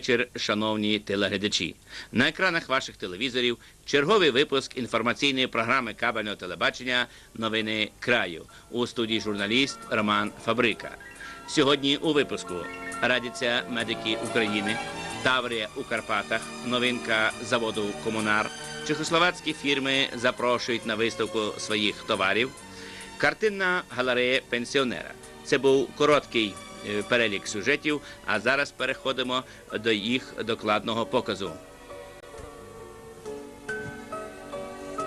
Вечір, шановні телеглядачі. На екранах ваших телевізорів черговий випуск інформаційної програми кабельного телебачення Новини краю у студії журналіст Роман Фабрика. Сьогодні у випуску радяться медики України, Таврія у Карпатах, новинка заводу Комунар, чехословацькі фірми запрошують на виставку своїх товарів. Картинна галерея пенсіонера. Це був короткий перелік сюжетів, а зараз переходимо до їх докладного показу.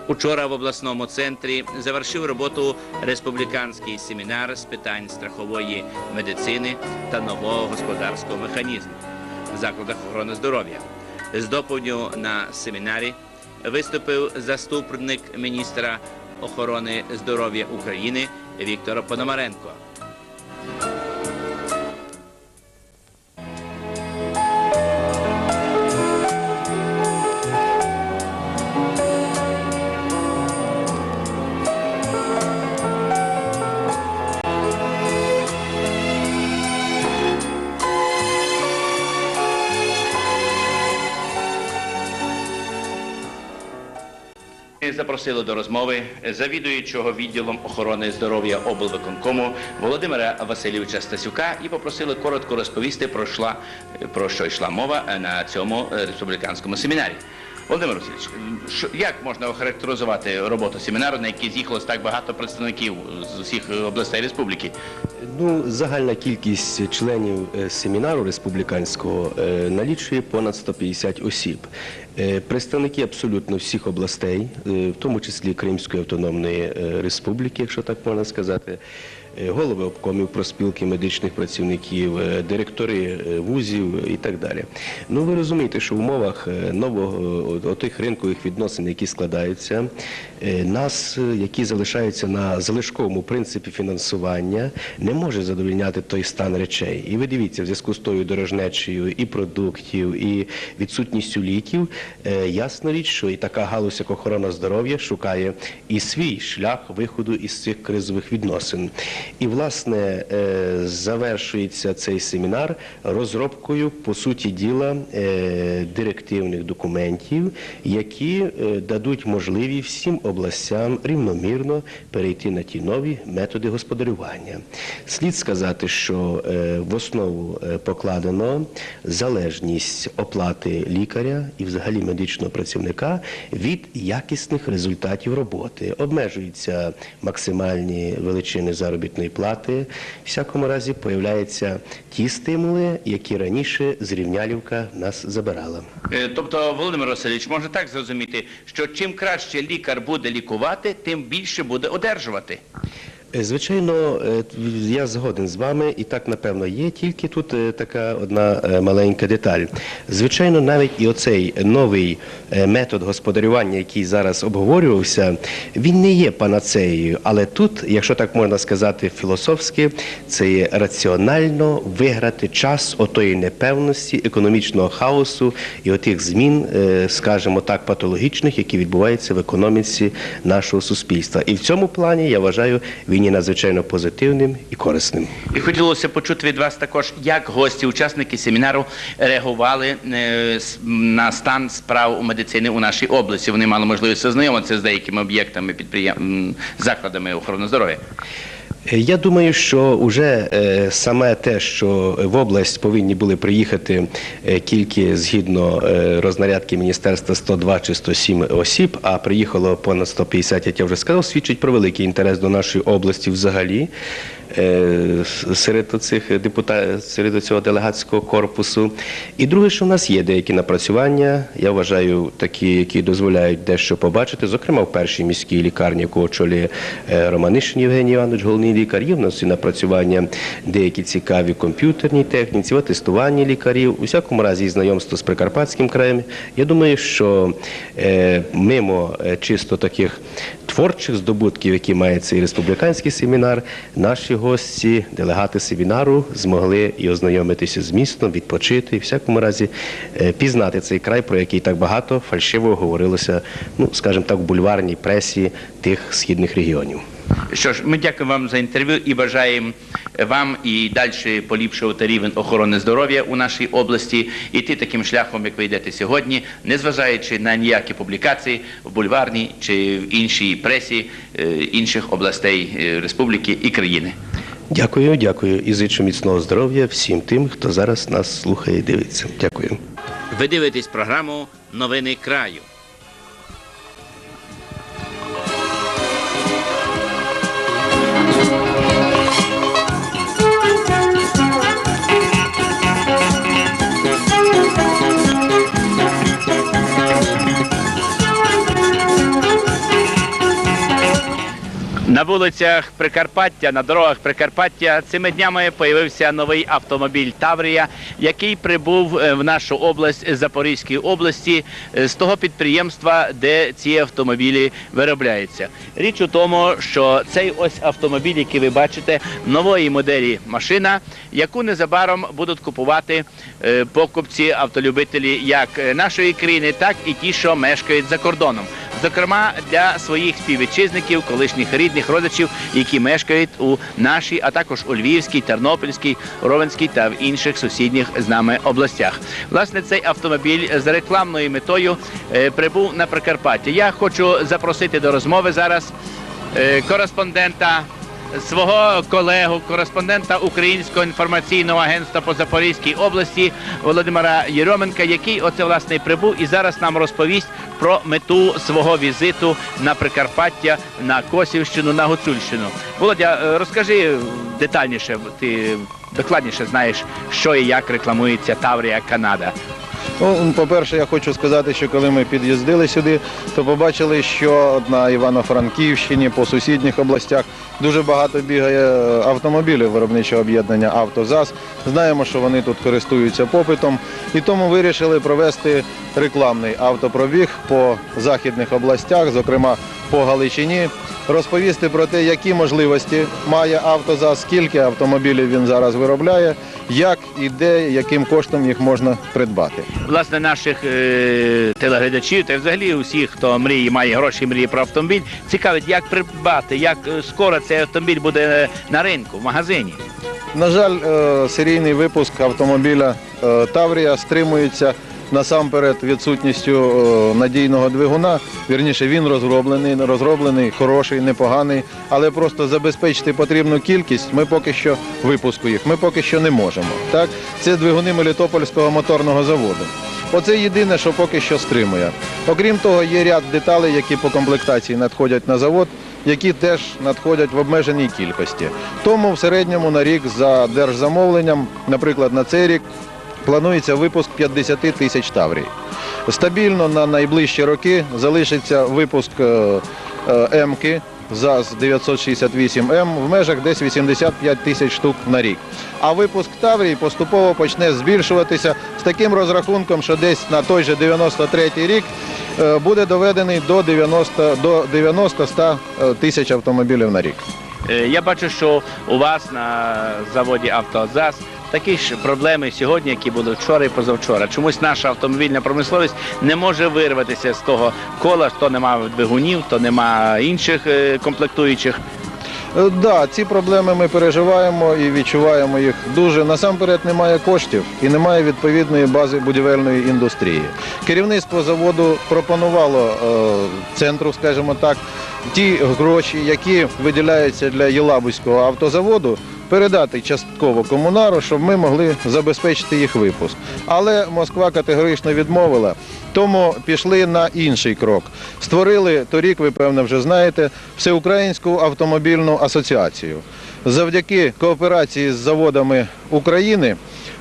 Учора в обласному центрі завершив роботу республіканський семінар з питань страхової медицини та нового господарського механізму в закладах охорони здоров'я. З доповіддю на семінарі виступив заступник міністра охорони здоров'я України Віктор Пономаренко. Запросили до розмови завідуючого відділом охорони здоров'я облвиконкому Володимира Васильовича Стасюка і попросили коротко розповісти про, шла, про що йшла мова на цьому республіканському семінарі. Володимир Васильович, що- як можна охарактеризувати роботу семінару, на який з'їхалось так багато представників з усіх областей республіки? Ну, загальна кількість членів е, семінару республіканського е, налічує понад 150 осіб. Е, Представники абсолютно всіх областей, в тому числі Кримської автономної республіки, якщо так можна сказати, голови обкомів проспілки медичних працівників, е, директори е, вузів і так далі. Ну, ви розумієте, що в умовах е, нового отих ринкових відносин, які складаються, е, нас, е, які залишаються на залишковому принципі фінансування, не може задовольняти той стан речей. І ви дивіться, в зв'язку з тою дорожнечею і продуктів, і відсутністю ліків, е, ясна річ, що і така галузь, як охорона здоров'я, шукає і свій шлях виходу із цих кризових відносин. І, власне, е, завершується цей семінар розробкою, по суті діла, е, директивних документів, які е, дадуть можливість всім областям рівномірно перейти на ті нові методи господарювання. Слід сказати, що в основу покладено залежність оплати лікаря і взагалі медичного працівника від якісних результатів роботи. Обмежуються максимальні величини заробітної плати. В всякому разі появляються ті стимули, які раніше зрівнялівка нас забирала. Е, Тобто, Володимир Васильович, можна так зрозуміти, що чим краще лікар буде лікувати, тим більше буде одержувати. Е, Звичайно, е, я згоден з вами, і так напевно є. Тільки тут е, така одна маленька деталь. Звичайно, навіть і оцей новий метод господарювання, який зараз обговорювався, він не є панацеєю. Але тут, якщо так можна сказати, філософськи, це є раціонально виграти час отої непевності, економічного хаосу і отих змін, скажімо так, патологічних, які відбуваються в економіці нашого суспільства. І в цьому плані я вважаю, він є надзвичайно позитивним і корисним. І хотілося почути від вас також, як гості, учасники семінару реагували е, на стан справ у медицини у нашій області. Вони мали можливість ознайомитися з деякими об'єктами підприєм... закладами охорони здоров'я. Е, Я думаю, що вже е, саме те, що в область повинні були приїхати е, тільки згідно рознарядки міністерства 102 чи 107 осіб, а приїхало понад 150, як я вже сказав, свідчить про великий інтерес до нашої області взагалі. Е, Серед цих депутатів, серед цього делегатського корпусу. І друге, що в нас є деякі напрацювання, я вважаю, такі, які дозволяють дещо побачити. Зокрема, в першій міській лікарні, яку очолює е, Романишин Євгеній Іванович, головний лікар, є в нас і напрацювання деякі цікаві комп'ютерній техніці, в атестуванні лікарів, у всякому разі і знайомство з Прикарпатським краєм. Я думаю, що е, мимо е, чисто таких творчих здобутків, які має цей республіканський семінар, наші гості, делегати семінару змогли і ознайомитися з містом, відпочити, і всякому разі е, пізнати цей край, про який так багато фальшиво говорилося, ну скажімо так, в бульварній пресі тих східних регіонів. Що ж, ми дякуємо вам за інтерв'ю і бажаємо вам і далі поліпшувати рівень охорони здоров'я у нашій області, іти таким шляхом, як ви йдете сьогодні, незважаючи на ніякі публікації в бульварній чи в іншій пресі е, інших областей е, республіки і країни. Дякую, дякую і зичу міцного здоров'я всім тим, хто зараз нас слухає і дивиться. Дякую. Ви дивитесь програму Новини краю. На вулицях Прикарпаття, на дорогах Прикарпаття цими днями появився новий автомобіль Таврія, який прибув е, в нашу область Запорізької області е, з того підприємства, де ці автомобілі виробляються. Річ у тому, що цей ось автомобіль, який ви бачите, нової моделі машина, яку незабаром будуть купувати е, покупці автолюбителі як нашої країни, так і ті, що мешкають за кордоном зокрема для своїх співвітчизників, колишніх рідних родичів, які мешкають у нашій, а також у Львівській, Тернопільській, Ровенській та в інших сусідніх з нами областях. Власне, цей автомобіль з рекламною метою е, прибув на Прикарпаття. Я хочу запросити до розмови зараз е, кореспондента. Свого колегу, кореспондента Українського інформаційного агентства по Запорізькій області Володимира Єроменка, який оце власне прибув і зараз нам розповість про мету свого візиту на Прикарпаття, на Косівщину, на Гуцульщину. Володя, е, розкажи детальніше, ти докладніше знаєш, що і як рекламується Таврія Канада. Ну, по-перше, я хочу сказати, що коли ми під'їздили сюди, то побачили, що на Івано-Франківщині, по сусідніх областях дуже багато бігає е, автомобілів виробничого об'єднання «Автозас». Знаємо, що вони тут користуються попитом, і тому вирішили провести рекламний автопробіг по західних областях, зокрема по Галичині, розповісти про те, які можливості має «Автозас», скільки автомобілів він зараз виробляє, як і де, яким коштом їх можна придбати. Власне, наших е, телеглядачів та взагалі усіх, хто мріє, має гроші, мріє про автомобіль, цікавить, як придбати, як скоро цей автомобіль буде на ринку, в магазині. На жаль, е, серійний випуск автомобіля е, Таврія стримується насамперед відсутністю е, надійного двигуна. Вірніше, він розроблений, розроблений, хороший, непоганий, але просто забезпечити потрібну кількість ми поки що випуску їх. Ми поки що не можемо. Так, це двигуни Мелітопольського моторного заводу. Оце єдине, що поки що стримує. Окрім того, є ряд деталей, які по комплектації надходять на завод, які теж надходять в обмеженій кількості. Тому в середньому на рік за держзамовленням, наприклад, на цей рік планується випуск 50 тисяч таврій. Стабільно на найближчі роки залишиться випуск е, е, М-ки ЗАЗ 968М в межах десь 85 тисяч штук на рік. А випуск Таврії поступово почне збільшуватися з таким розрахунком, що десь на той же 93-й рік е, буде доведений до 90 до 90-100 тисяч автомобілів на рік. Я бачу, що у вас на заводі «Автоазас» такі ж проблеми сьогодні, які були вчора і позавчора. Чомусь наша автомобільна промисловість не може вирватися з того кола, то нема двигунів, то нема інших е, комплектуючих. Так, да, ці проблеми ми переживаємо і відчуваємо їх дуже. Насамперед немає коштів і немає відповідної бази будівельної індустрії. Керівництво заводу пропонувало е, центру, скажімо так, ті гроші, які виділяються для Єлабузького автозаводу, передати частково комунару, щоб ми могли забезпечити їх випуск. Але Москва категорично відмовила. Тому пішли на інший крок. Створили торік, ви певно вже знаєте, Всеукраїнську автомобільну асоціацію. Завдяки кооперації з заводами України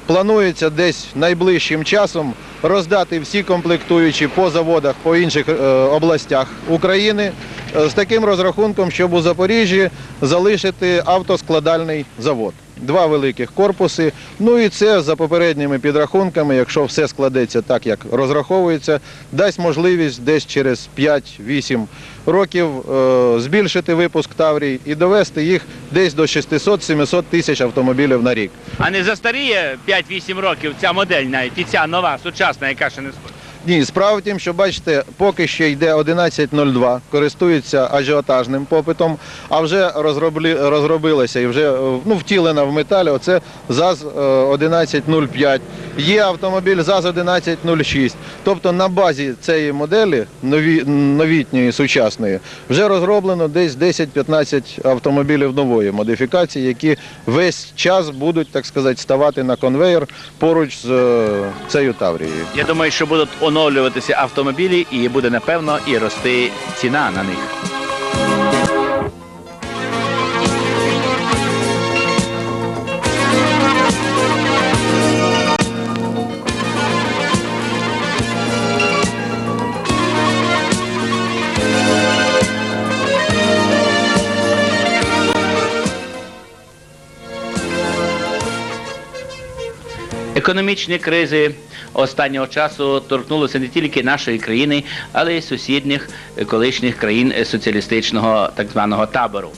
планується десь найближчим часом роздати всі комплектуючі по заводах по інших е, областях України е, з таким розрахунком, щоб у Запоріжжі залишити автоскладальний завод. Два великих корпуси. Ну і це за попередніми підрахунками, якщо все складеться так, як розраховується, дасть можливість десь через 5-8 років е, збільшити випуск Таврій і довести їх десь до 600-700 тисяч автомобілів на рік. А не застаріє 5-8 років ця модель навіть і ця нова, сучасна, яка ще не сходить. Ні, справа в тім, що бачите, поки що йде 11.02, користується ажіотажним попитом, а вже розроблі, розробилася і вже ну, втілена в металі. Оце ЗАЗ е, 11.05. Є автомобіль ЗАЗ 11.06. Тобто на базі цієї моделі нові, новітньої сучасної вже розроблено десь 10-15 автомобілів нової модифікації, які весь час будуть, так сказати, ставати на конвейер поруч з е, цією Таврією. Я думаю, що будуть оновлюватися автомобілі і буде напевно і рости ціна на них. Економічні кризи останнього часу торкнулися не тільки нашої країни, але й сусідніх е, колишніх країн е, соціалістичного так званого табору.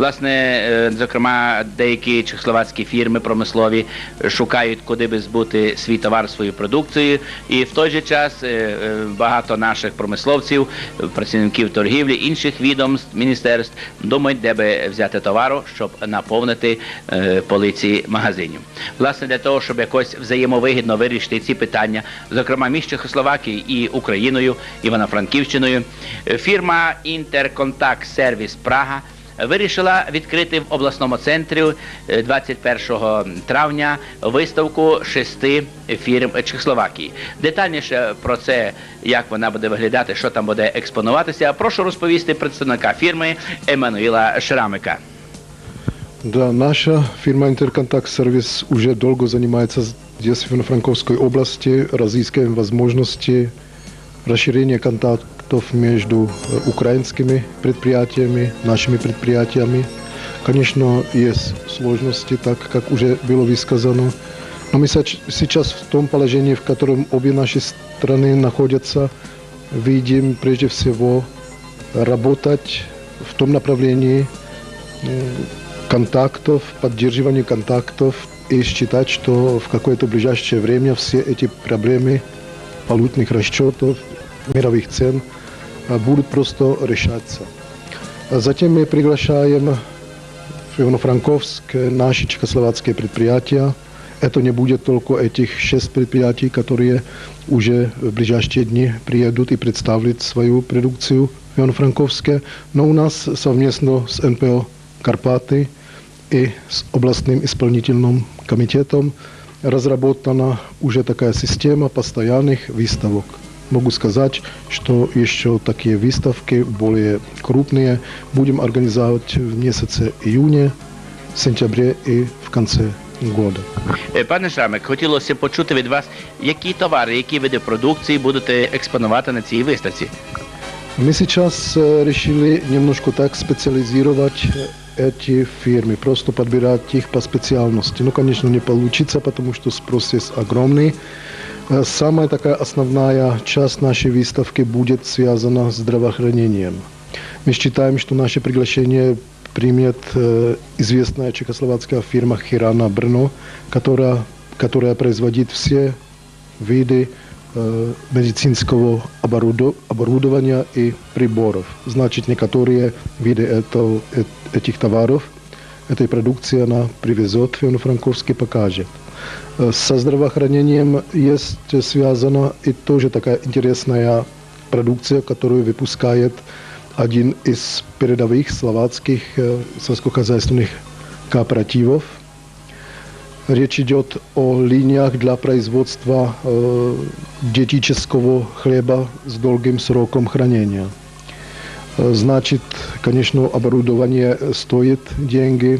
Власне, е, зокрема, деякі чехословацькі фірми промислові шукають, куди би збути свій товар, свою продукцію, і в той же час е, е, багато наших промисловців, працівників торгівлі, інших відомств, міністерств думають, де би взяти товару, щоб наповнити полиці магазинів. Власне, для того, щоб якось взаємовигідно вирішити ці питання, зокрема між Чехословакією і Україною, Івано-Франківщиною, фірма Інтерконтакт Сервіс Прага вирішила відкрити в обласному центрі е, 21 травня виставку шести фірм Чехословакії. Детальніше про це, як вона буде виглядати, що там буде експонуватися, прошу розповісти представника фірми Еммануїла Шрамика. Да, наша фирма Интерконтакт Сервис уже долго занимается здесь, в Франковской области, разыскиваем возможности расширения контактов между э, украинскими предприятиями, нашими предприятиями. Конечно, есть сложности, так как уже было высказано. Но мы сейчас в том положении, в котором обе наши страны находятся, видим прежде всего работать в том направлении, контактов, поддерживания контактов и считать, что в какое-то ближайшее время все эти проблемы валютных расчетов, мировых цен будут просто решаться. А Затем мы приглашаем в Ивано-Франковск наши чехословацкие предприятия. Это не будет только этих шесть предприятий, которые уже в ближайшие дни приедут и представят свою продукцию в Ивано-Франковске, но у нас совместно с НПО «Карпаты» и с областным исполнительным комитетом разработана уже такая система постоянных выставок. Могу сказать, что еще такие выставки более крупные будем организовать в месяце июне, сентябре и в конце года. Е, Пане Шрамик, хотілося почути від вас, які товари, які види продукції будете експонувати на цій виставці. Мы сейчас э, решили немножко так специализировать э, эти фирмы, просто подбирать их по специальности. Ну, конечно, не получится, потому что спрос есть огромный. Э, Самая такая основная часть нашей выставки будет связана с здравоохранением. Мы считаем, что наше приглашение примет э, известная чехословацкая фирма Хирана Брно, которая, которая производит все виды э, медицинского оборудо- оборудования и приборов. Значит, некоторые виды этого, э- этих товаров, этой продукции она привезет в Ивано-Франковск и покажет. Э, Со здравоохранением есть связана и тоже такая интересная продукция, которую выпускает один из передовых словацких э, сельскохозяйственных кооперативов. Речь идет о линиях для производства э, диетического хлеба с долгим сроком хранения. Э, Значит, конечно, оборудование стоит деньги, э,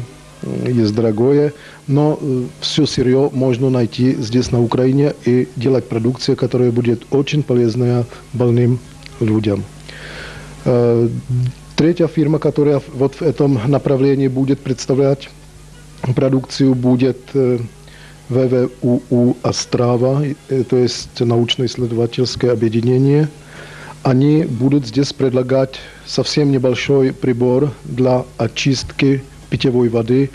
есть дорогое, но все сырье можно найти здесь на Украине и делать продукцию, которая будет очень полезная больным людям. Э, Третья фирма, которая вот в этом направлении будет представлять продукцию, будет э, ВВУУ «Острава», э, то есть научно-исследовательское объединение. Они будут здесь предлагать совсем небольшой прибор для очистки питьевой воды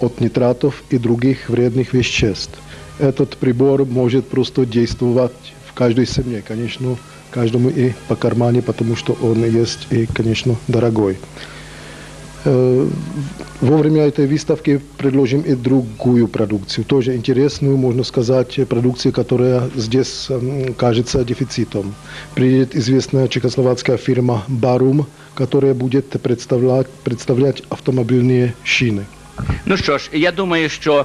от нитратов и других вредных веществ. Этот прибор может просто действовать в в каждой семье, конечно, каждому и по кармане, потому что он есть и, конечно, дорогой. Э, Во время этой выставки предложим и другую продукцию, тоже интересную, можно сказать, продукцию, которая здесь м, кажется дефицитом. Приедет известная чехословацкая фирма Barum, которая будет представлять, представлять автомобильные шины. Ну що ж, я думаю, що е,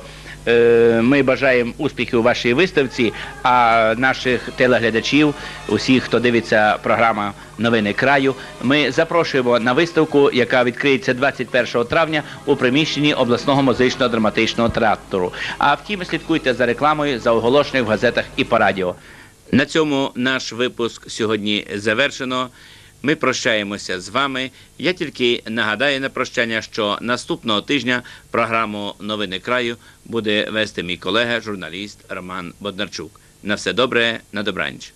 ми бажаємо успіхів у вашій виставці, а наших телеглядачів, усіх, хто дивиться програму Новини краю, ми запрошуємо на виставку, яка відкриється 21 травня у приміщенні обласного музично-драматичного театру. А втім, слідкуйте за рекламою, за оголошенням в газетах і по радіо. На цьому наш випуск сьогодні завершено. Ми прощаємося з вами. Я тільки нагадаю на прощання, що наступного тижня програму Новини краю буде вести мій колега, журналіст Роман Боднарчук. На все добре, на добраніч.